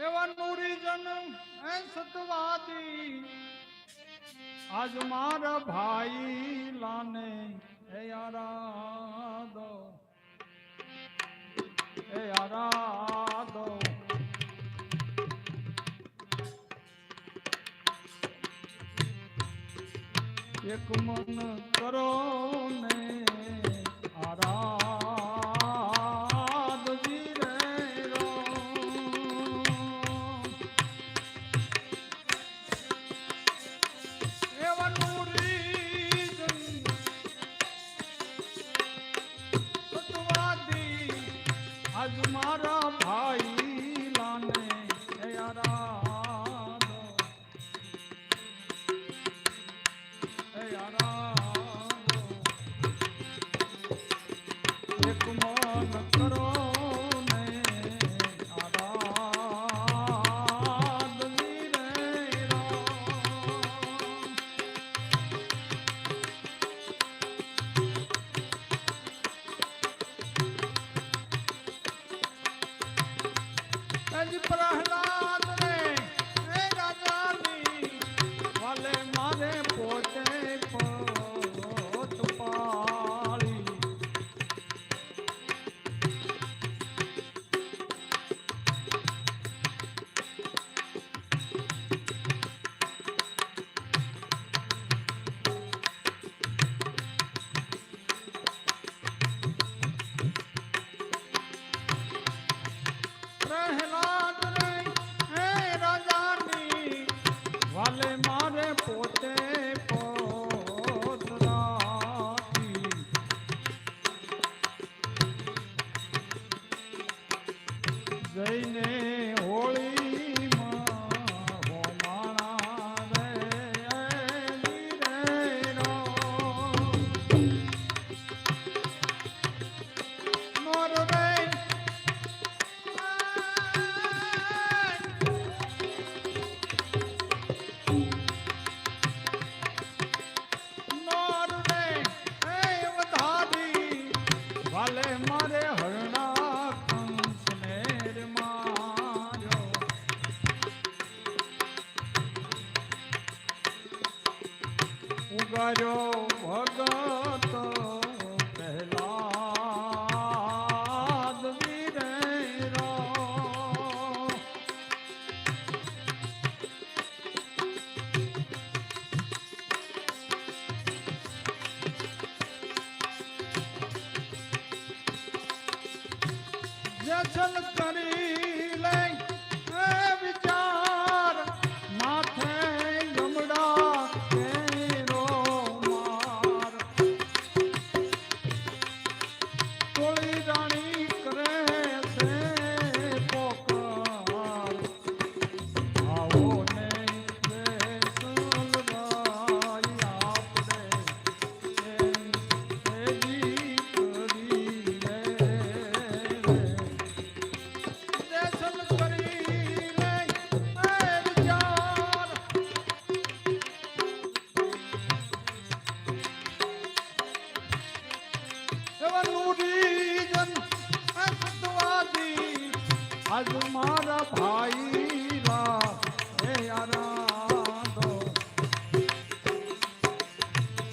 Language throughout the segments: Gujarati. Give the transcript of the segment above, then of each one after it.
એવા નૂરી જન એ સતવાદી. આજ મારા ભાઈ લાને એ આરાધો. એ આરાધો. એક મન કરો ને મારા ભાઈ લાને યારા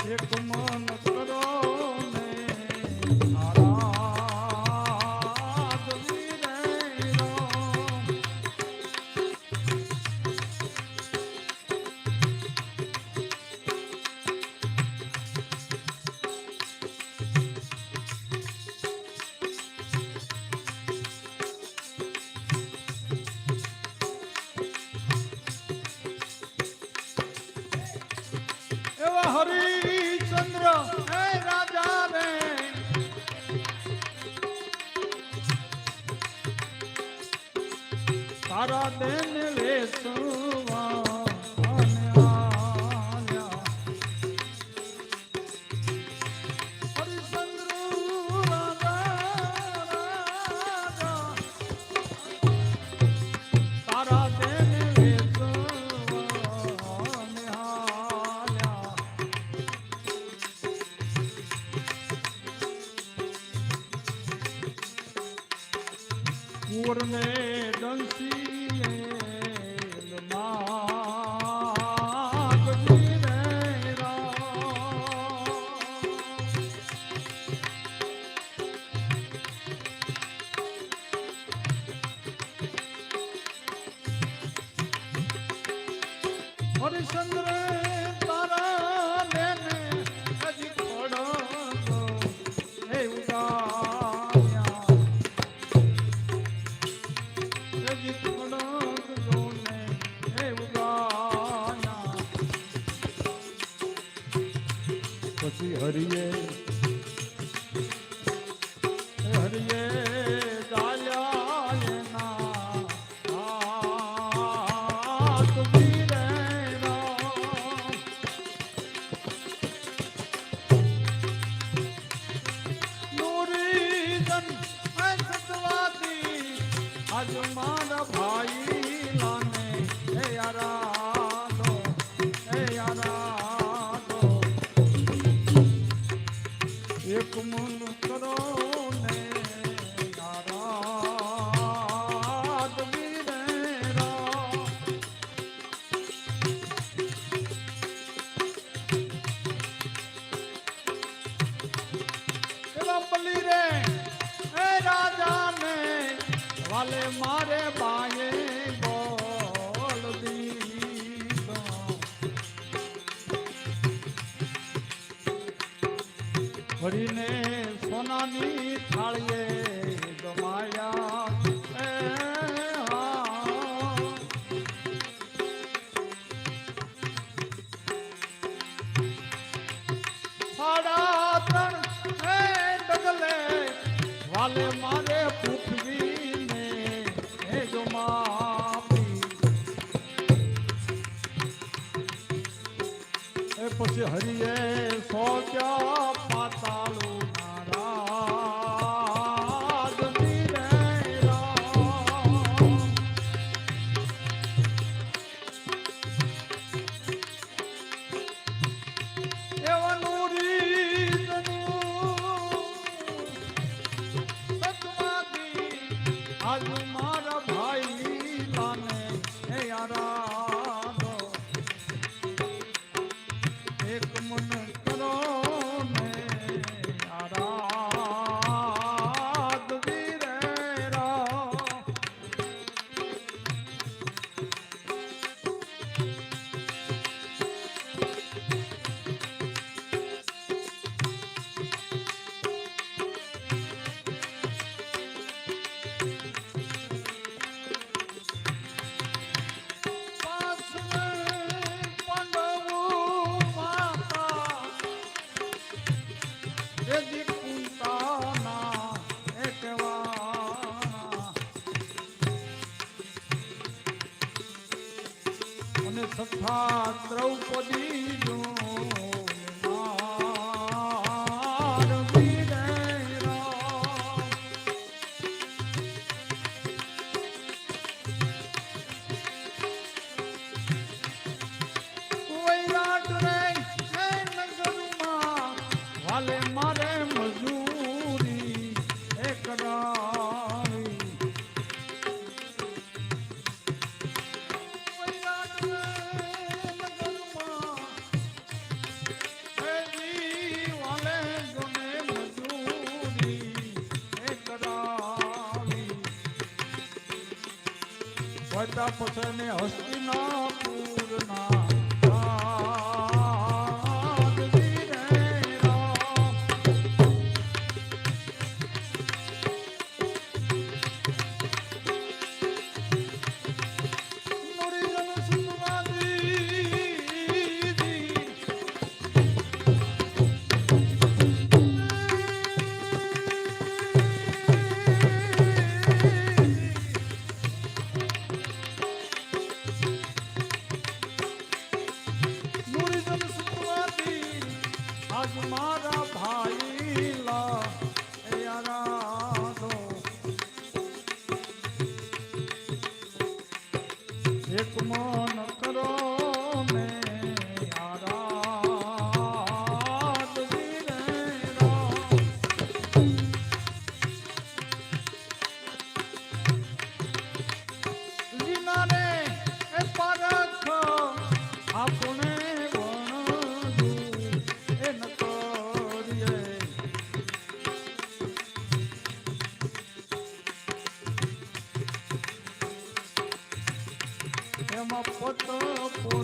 એક મન પછી હરિએ સો ક્યા પાતાળું વૈતા પછી কত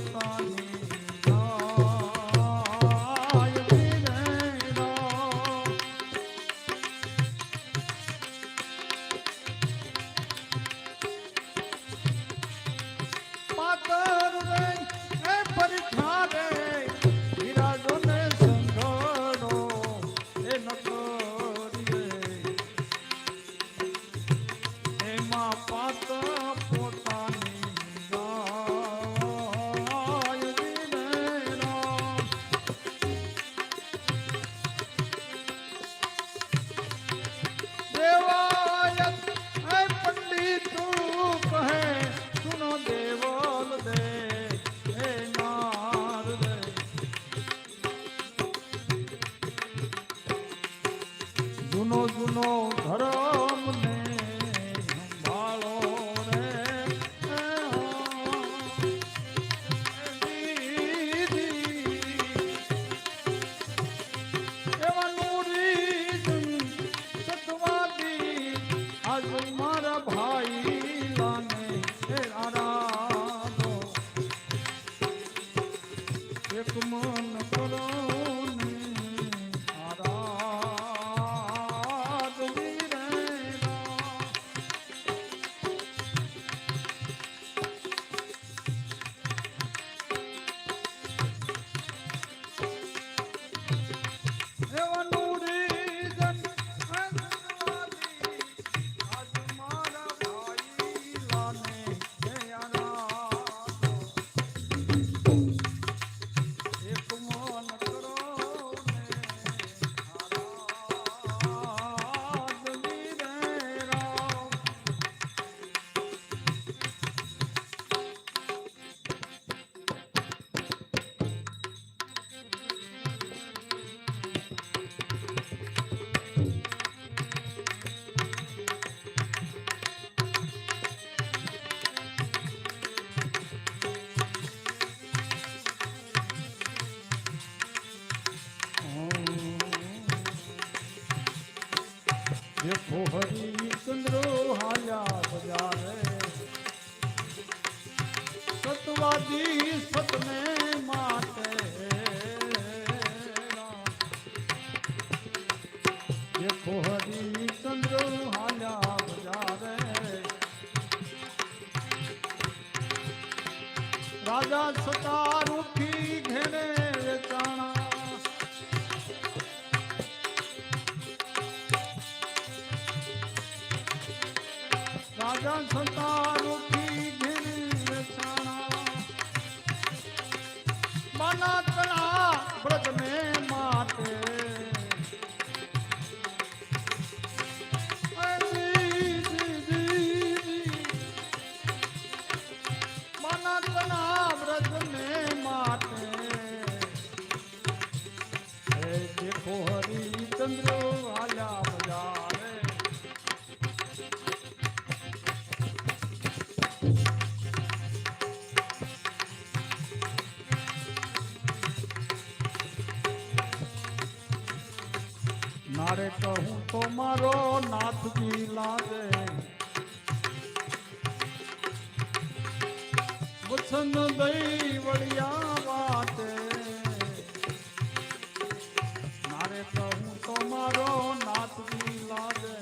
સંતાન મના વચન દઈ વળિયા વાતે. મારે તો હું તમારો નાતની લાગે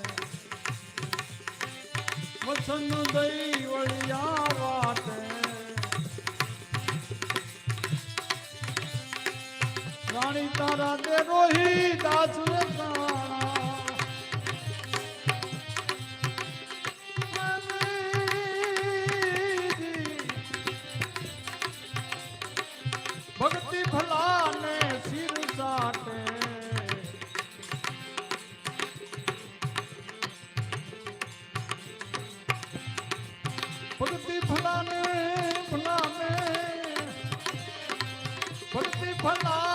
વચન દઈ વળિયા વાતે. રાણી તારા દે રોહી દાસ 欢了。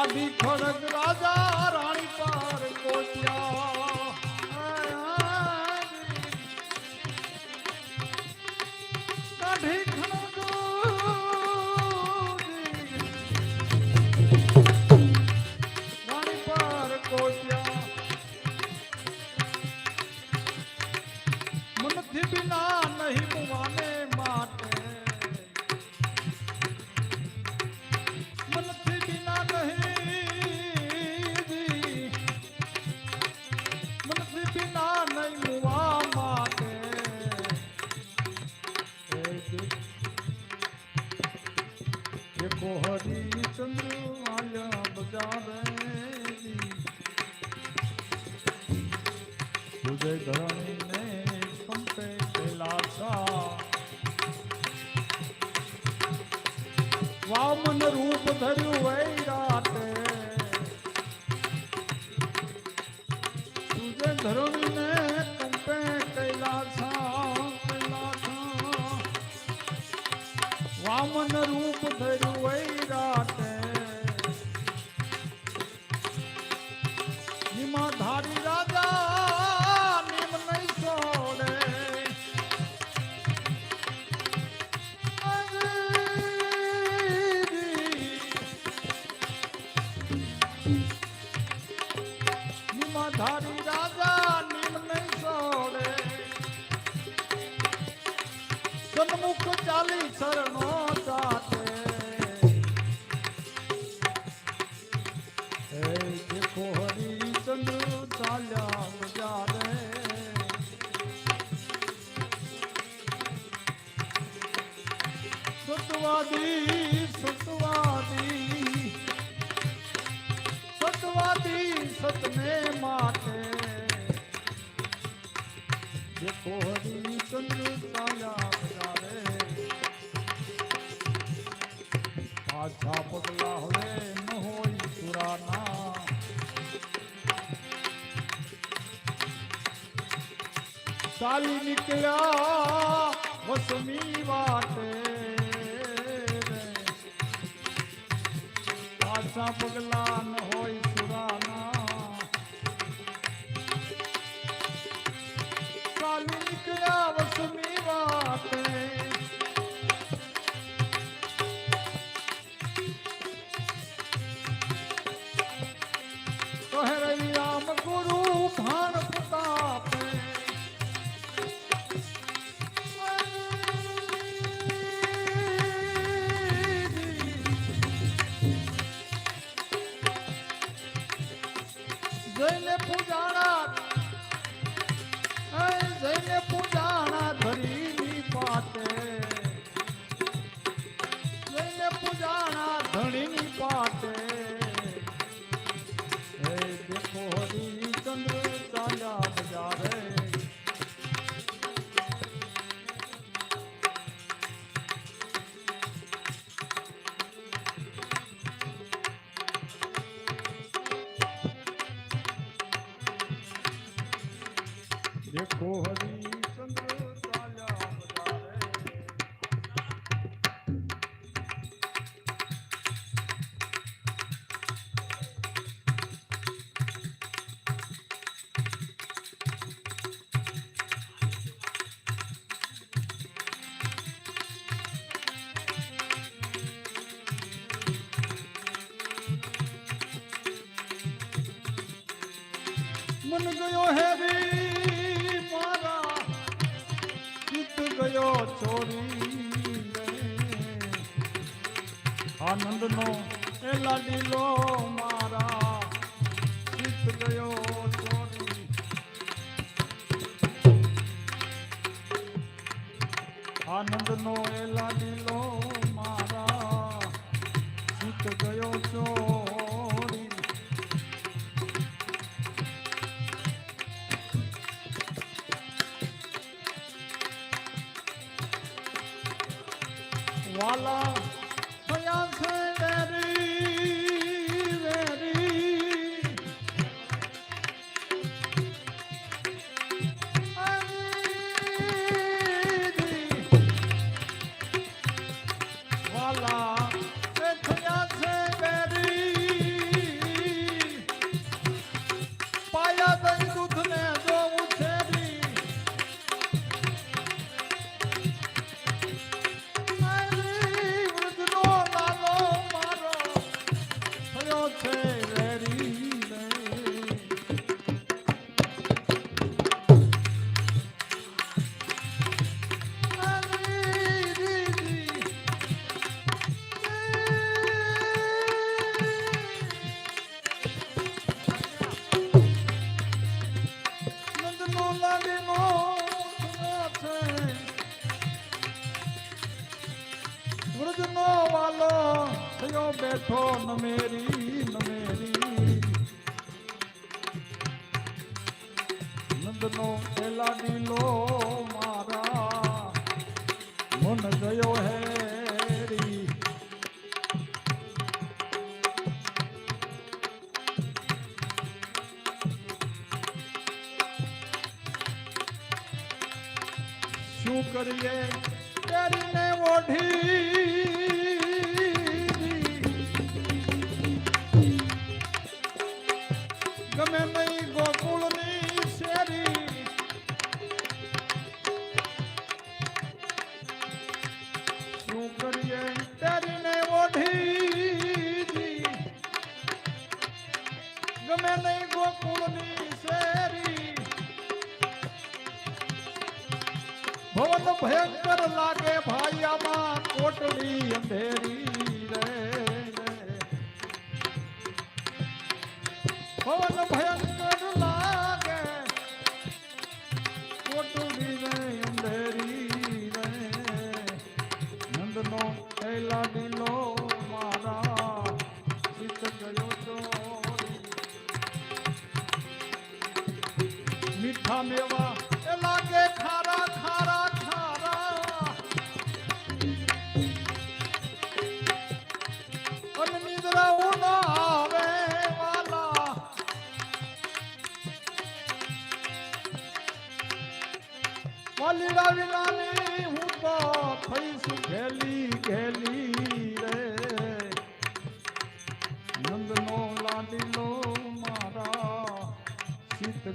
আমি খড়গ রাজা ડાબેલી ઉદય ધરણ Starting ચાલી નીકળ્યા મોસમી વાતે પાછા પગલા Olha, puta. હેરી મારા. જીત ગયો છોરી આનંદનો Voila. Beyonce, Daddy. ગયો તો મીઠા મેવા, એ લાગે ખારા ખારા ખારા. અને નિદ્રા ઉના આવે વાલા વાલીડા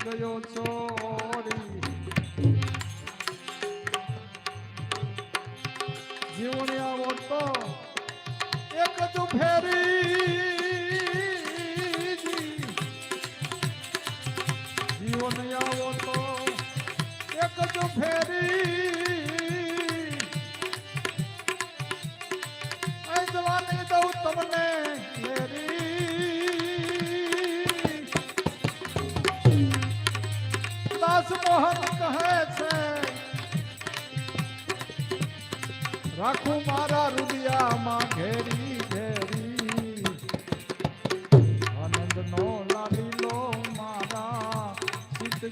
ગયો ચોરી જીવને આવો તો એક જ ફેરી જીવન આવો તો એક જ ફેરી રાખું મારા રૂપિયામાં ઘેરી ઘેરી. આનંદ નો લાવી લો મારા સિદ્ધ